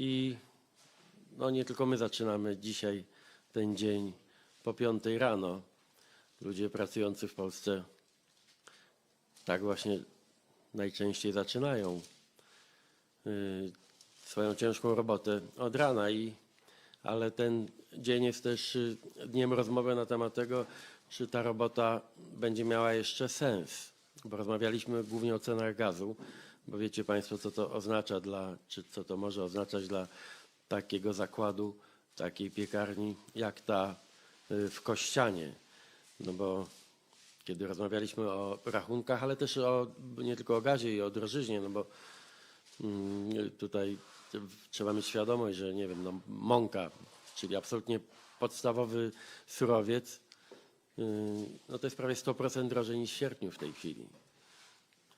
I no nie tylko my zaczynamy dzisiaj ten dzień po piątej rano. Ludzie pracujący w Polsce tak właśnie najczęściej zaczynają y, swoją ciężką robotę od rana i ale ten dzień jest też y, dniem rozmowy na temat tego, czy ta robota będzie miała jeszcze sens. Bo rozmawialiśmy głównie o cenach gazu, bo wiecie Państwo, co to oznacza dla, czy co to może oznaczać dla takiego zakładu, takiej piekarni, jak ta y, w Kościanie. No bo kiedy rozmawialiśmy o rachunkach, ale też o, nie tylko o gazie i o drożyźnie, no bo mm, tutaj trzeba mieć świadomość, że nie wiem, no, mąka, czyli absolutnie podstawowy surowiec, yy, no to jest prawie 100% drożej niż w sierpniu w tej chwili.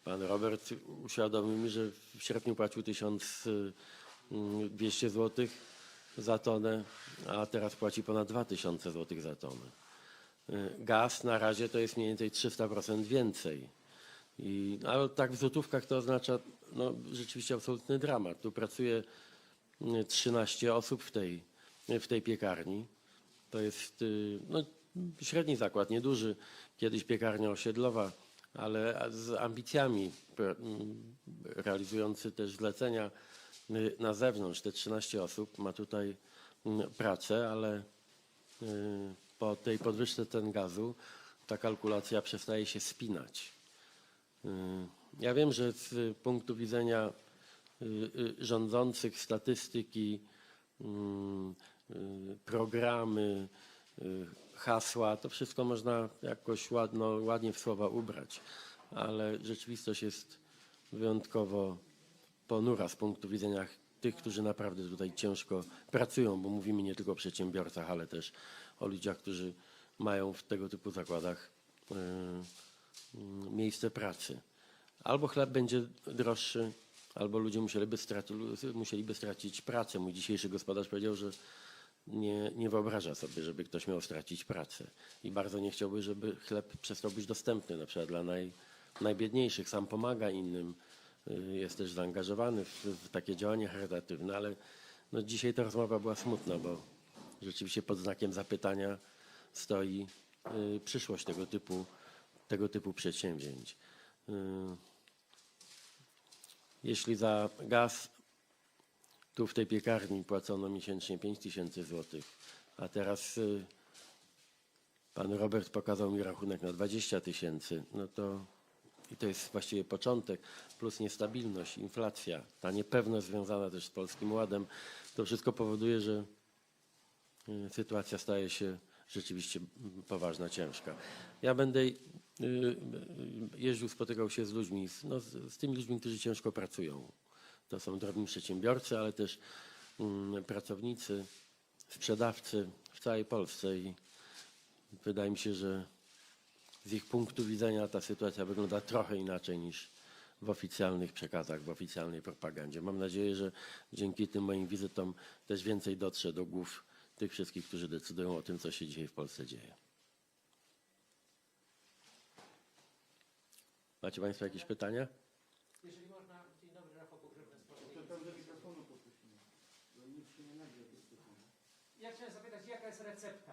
Pan Robert uświadomił mi, że w sierpniu płacił 1200 zł za tonę, a teraz płaci ponad 2000 zł za tonę. Y, Gaz na razie to jest mniej więcej 300% więcej. I, ale tak w złotówkach to oznacza no, rzeczywiście absolutny dramat. Tu pracuje y, 13 osób w tej, w tej piekarni. To jest y, no, średni zakład, nieduży. Kiedyś piekarnia osiedlowa, ale z ambicjami, realizujący też zlecenia y, na zewnątrz. Te 13 osób ma tutaj pracę, ale y, po tej podwyżce cen gazu ta kalkulacja przestaje się spinać. Y, Ja wiem, że z punktu widzenia rządzących statystyki, programy, hasła, to wszystko można jakoś ładno, ładnie w słowa ubrać, ale rzeczywistość jest wyjątkowo ponura z punktu widzenia tych, którzy naprawdę tutaj ciężko pracują, bo mówimy nie tylko o przedsiębiorcach, ale też o ludziach, którzy mają w tego typu zakładach y, y, miejsce pracy. Albo chleb będzie droższy, albo ludzie musieliby, straci, musieliby stracić pracę. Mój dzisiejszy gospodarz powiedział, że nie, nie wyobraża sobie, żeby ktoś miał stracić pracę i bardzo nie chciałby, żeby chleb przestał być dostępny na przykład dla naj, najbiedniejszych. Sam pomaga innym, y, jest też zaangażowany w, w takie działania charytatywne, ale no dzisiaj ta rozmowa była smutna, bo rzeczywiście pod znakiem zapytania stoi y, przyszłość tego typu, tego typu przedsięwzięć. Y, Jeśli za gaz tu w tej piekarni płacono miesięcznie 5 tysięcy złotych, a teraz y, pan Robert pokazał mi rachunek na 20 tysięcy, no to i to jest właściwie początek, plus niestabilność, inflacja, ta niepewność związana też z Polskim Ładem, to wszystko powoduje, że y, sytuacja staje się rzeczywiście poważna, ciężka. Ja będę y, jeździł, spotykał się z ludźmi, no, z, z tymi ludźmi, którzy ciężko pracują. To są drobni przedsiębiorcy, ale też mm, pracownicy, sprzedawcy w całej Polsce i wydaje mi się, że z ich punktu widzenia ta sytuacja wygląda trochę inaczej niż w oficjalnych przekazach, w oficjalnej propagandzie. Mam nadzieję, że dzięki tym moim wizytom też więcej dotrze do głów tych wszystkich, którzy decydują o tym, co się dzisiaj w Polsce dzieje. Macie Państwo jakieś pytania? Jeżeli można, dzień dobry, Rafał Pogrzebny z Polskiej. Ja chciałem zapytać, jaka jest recepta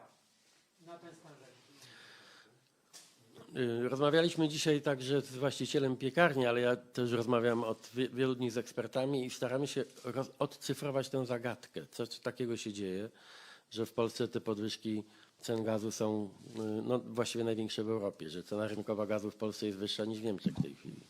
na ten stan rzeczy? Y, Rozmawialiśmy dzisiaj także z właścicielem piekarni, ale ja też rozmawiam od wie- wielu dni z ekspertami i staramy się odcyfrować tę zagadkę. Co takiego się dzieje, że w Polsce te podwyżki cen gazu są y, no, właściwie największe w Europie, że cena rynkowa gazu w Polsce jest wyższa niż w Niemczech w tej chwili.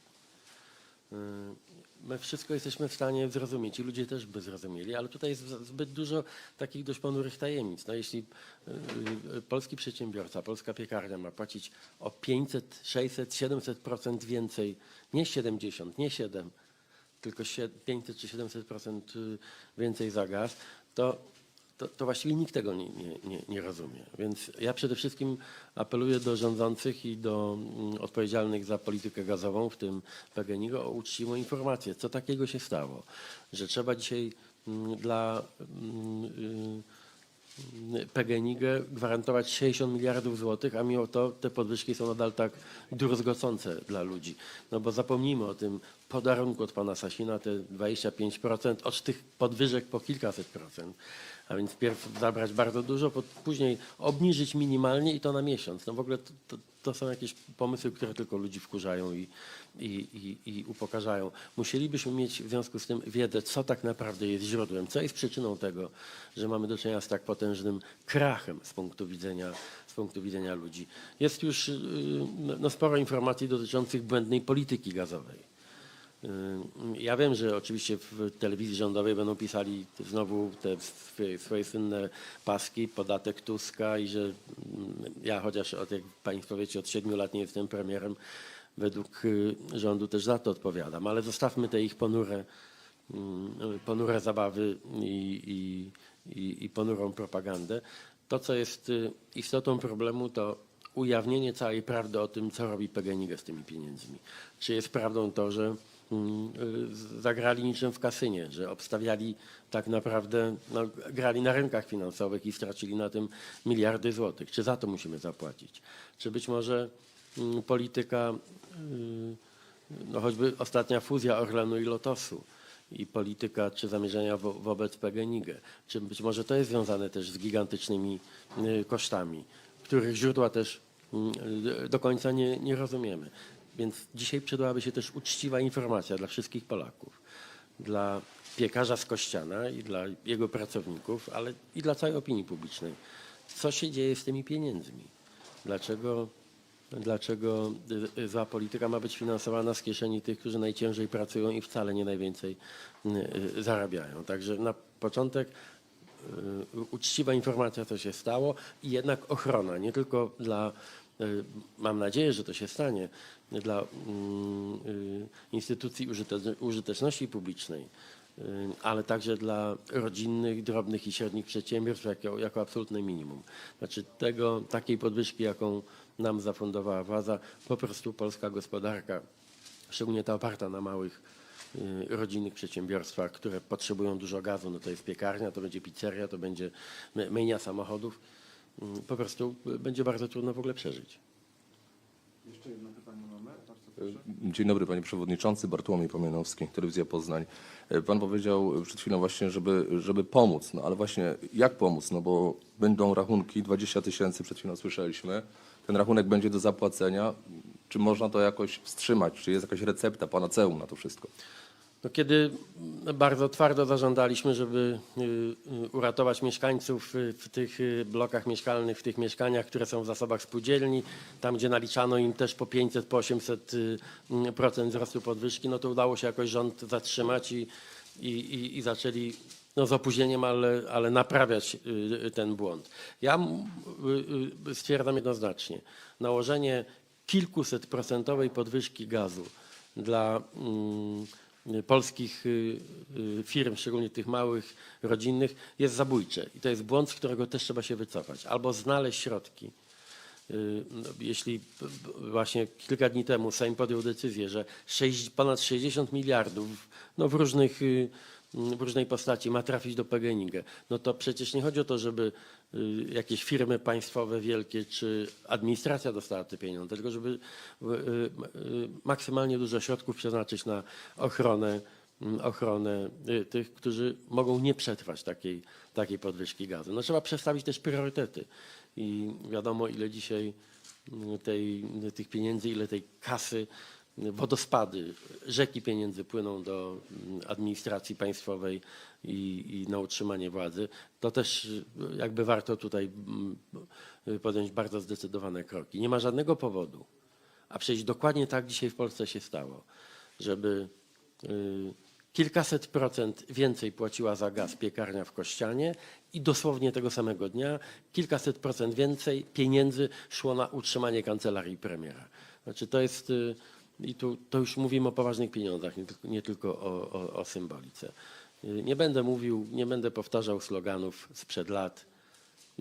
My wszystko jesteśmy w stanie zrozumieć i ludzie też by zrozumieli, ale tutaj jest zbyt dużo takich dość ponurych tajemnic. No jeśli y, y, polski przedsiębiorca, polska piekarnia ma płacić o 500, 600, 700% więcej, nie 70, nie 7, tylko sie- 500 czy 700% y, więcej za gaz, to, to, to właściwie nikt tego nie, nie, nie, rozumie. Więc ja przede wszystkim apeluję do rządzących i do mm, odpowiedzialnych za politykę gazową, w tym PGNiG, o uczciwą informację, co takiego się stało, że trzeba dzisiaj mm, dla mm, y, PGNiG gwarantować 60 miliardów złotych, a mimo to te podwyżki są nadal tak druzgocące dla ludzi. No bo zapomnijmy o tym podarunku od pana Sasina te 25%, od tych podwyżek po kilkaset procent. A więc pierw zabrać bardzo dużo, później obniżyć minimalnie i to na miesiąc. No w ogóle to, to, to są jakieś pomysły, które tylko ludzi wkurzają i, i, i, i upokarzają. Musielibyśmy mieć w związku z tym wiedzę, co tak naprawdę jest źródłem, co jest przyczyną tego, że mamy do czynienia z tak potężnym krachem z punktu widzenia, z punktu widzenia ludzi. Jest już yy, no, sporo informacji dotyczących błędnej polityki gazowej. Y, Ja wiem, że oczywiście w telewizji rządowej będą pisali znowu te swoje, swoje słynne paski, podatek Tuska i że mm, ja chociaż od, jak Państwo wiecie, od siedmiu lat nie jestem premierem, według y, rządu też za to odpowiadam, ale zostawmy te ich ponure, mm, ponure zabawy i, i, i, i ponurą propagandę. To, co jest y, istotą problemu, to ujawnienie całej prawdy o tym, co robi PGNiG z tymi pieniędzmi. Czy jest prawdą to, że zagrali niczym w kasynie, że obstawiali tak naprawdę, no, grali na rynkach finansowych i stracili na tym miliardy złotych. Czy za to musimy zapłacić? Czy być może mm, polityka, y, no choćby ostatnia fuzja Orlenu i Lotosu i polityka czy zamierzenia wo, wobec PGNiG, czy być może to jest związane też z gigantycznymi y, kosztami, których źródła też mm, y, do końca nie, nie rozumiemy. Więc dzisiaj przydałaby się też uczciwa informacja dla wszystkich Polaków, dla piekarza z Kościana i dla jego pracowników, ale i dla całej opinii publicznej. Co się dzieje z tymi pieniędzmi? Dlaczego, dlaczego y, y, zła polityka ma być finansowana z kieszeni tych, którzy najciężej pracują i wcale nie najwięcej y, zarabiają? Także na początek uczciwa informacja, co się stało i jednak ochrona, nie tylko dla, mam nadzieję, że to się stanie, dla mm, y, instytucji użyte- użyteczności publicznej, y, ale także dla rodzinnych, drobnych i średnich przedsiębiorstw jako, jako absolutne minimum. Znaczy tego, takiej podwyżki, jaką nam zafundowała władza, po prostu polska gospodarka, szczególnie ta oparta na małych y, rodzinnych przedsiębiorstwach, które potrzebują dużo gazu, no to jest piekarnia, to będzie pizzeria, to będzie my- myjnia samochodów, po prostu y, będzie bardzo trudno w ogóle przeżyć. Jeszcze jedno pytanie mamy. Bardzo proszę. Dzień dobry panie przewodniczący, Bartłomiej Pomianowski, Telewizja Poznań. E, Pan powiedział przed chwilą właśnie, żeby, żeby pomóc, no ale właśnie jak pomóc, no bo będą rachunki 20 tysięcy, przed chwilą słyszeliśmy, ten rachunek będzie do zapłacenia. Czy można to jakoś wstrzymać? Czy jest jakaś recepta, panaceum na to wszystko? No, kiedy bardzo twardo zażądaliśmy, żeby y, y, uratować mieszkańców y, w tych blokach mieszkalnych, w tych mieszkaniach, które są w zasobach spółdzielni, tam gdzie naliczano im też po 500, po 800 y, mm, procent wzrostu podwyżki, no to udało się jakoś rząd zatrzymać i, i, i, i zaczęli no z opóźnieniem, ale, ale naprawiać ten błąd. Ja stwierdzam jednoznacznie, nałożenie kilkuset procentowej podwyżki gazu dla mm, polskich y, y, firm, szczególnie tych małych, rodzinnych, jest zabójcze. I to jest błąd, z którego też trzeba się wycofać. Albo znaleźć środki. Y, no, Jeśli właśnie kilka dni temu Sejm podjął decyzję, że ponad 60 miliardów no, w, różnych, y, w różnej postaci ma trafić do PGNiG, no to przecież nie chodzi o to, żeby y, jakieś firmy państwowe wielkie czy administracja dostała te pieniądze, tylko żeby y, y, maksymalnie dużo środków przeznaczyć na ochronę mm, ochronę tych, którzy mogą nie przetrwać takiej, takiej podwyżki gazu. No, trzeba przestawić też priorytety i wiadomo, ile dzisiaj mm, tej, tych pieniędzy, ile tej kasy, wodospady, rzeki pieniędzy płyną do mm, administracji państwowej i, i na utrzymanie władzy. To też y, jakby warto tutaj mm, podjąć bardzo zdecydowane kroki. Nie ma żadnego powodu, a przecież dokładnie tak dzisiaj w Polsce się stało, żeby y, kilkaset procent więcej płaciła za gaz piekarnia w Kościanie i dosłownie tego samego dnia kilkaset procent więcej pieniędzy szło na utrzymanie kancelarii premiera. Znaczy to jest, y, i tu to już mówimy o poważnych pieniądzach, nie tylko, nie tylko o, o, o symbolice. Nie będę mówił, nie będę powtarzał sloganów sprzed lat,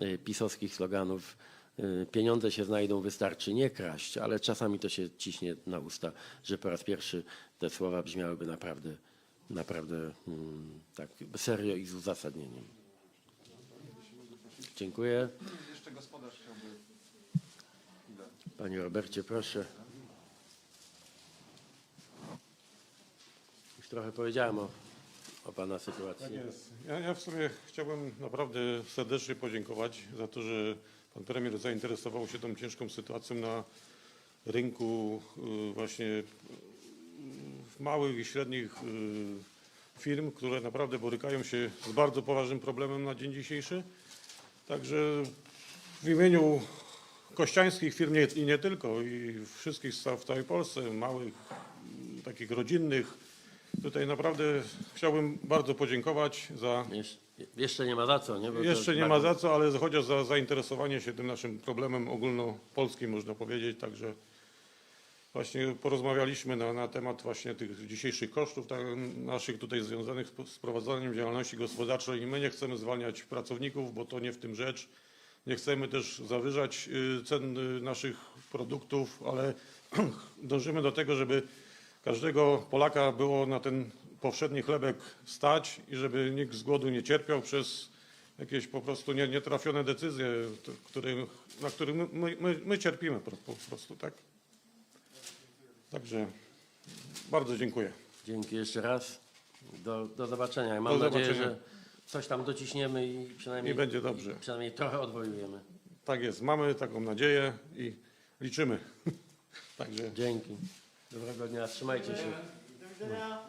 y, pisowskich sloganów. y, Pieniądze się znajdą, wystarczy nie kraść, ale czasami to się ciśnie na usta, że po raz pierwszy te słowa brzmiałyby naprawdę, naprawdę mm, tak serio i z uzasadnieniem. Dziękuję. Jeszcze gospodarz chciałby. Chwilę. Panie Robercie, proszę. Już trochę powiedziałem o, o Pana sytuacji. Tak jest. Ja, ja w sumie chciałbym naprawdę serdecznie podziękować za to, że pan premier zainteresował się tą ciężką sytuacją na rynku y, właśnie y, małych i średnich y, firm, które naprawdę borykają się z bardzo poważnym problemem na dzień dzisiejszy. Także w imieniu kościańskich firm i nie tylko, i wszystkich w całej Polsce, małych, takich rodzinnych, tutaj naprawdę chciałbym bardzo podziękować za Jesz, jeszcze nie ma za co, nie? Bo to jeszcze nie ma bardzo- za co, ale chociaż za zainteresowanie się tym naszym problemem ogólnopolskim, można powiedzieć. Także właśnie porozmawialiśmy na, na temat właśnie tych dzisiejszych kosztów tak, naszych tutaj związanych z- z prowadzeniem działalności gospodarczej. I my nie chcemy zwalniać pracowników, bo to nie w tym rzecz. Nie chcemy też zawyżać y, cen y, naszych produktów, ale dążymy do tego, żeby każdego Polaka było na ten powszedni chlebek stać i żeby nikt z głodu nie cierpiał przez jakieś po prostu nie- nietrafione decyzje, na których my, my, my, my cierpimy po, po prostu, tak? Także bardzo dziękuję. Dzięki jeszcze raz. Do, do zobaczenia. Mam Do nadzieję, zobaczenia. że coś tam dociśniemy i przynajmniej, I będzie dobrze. przynajmniej trochę odwojujemy. Tak jest, mamy taką nadzieję i liczymy. Także Dzięki. Dobrego dnia, trzymajcie się. Do widzenia.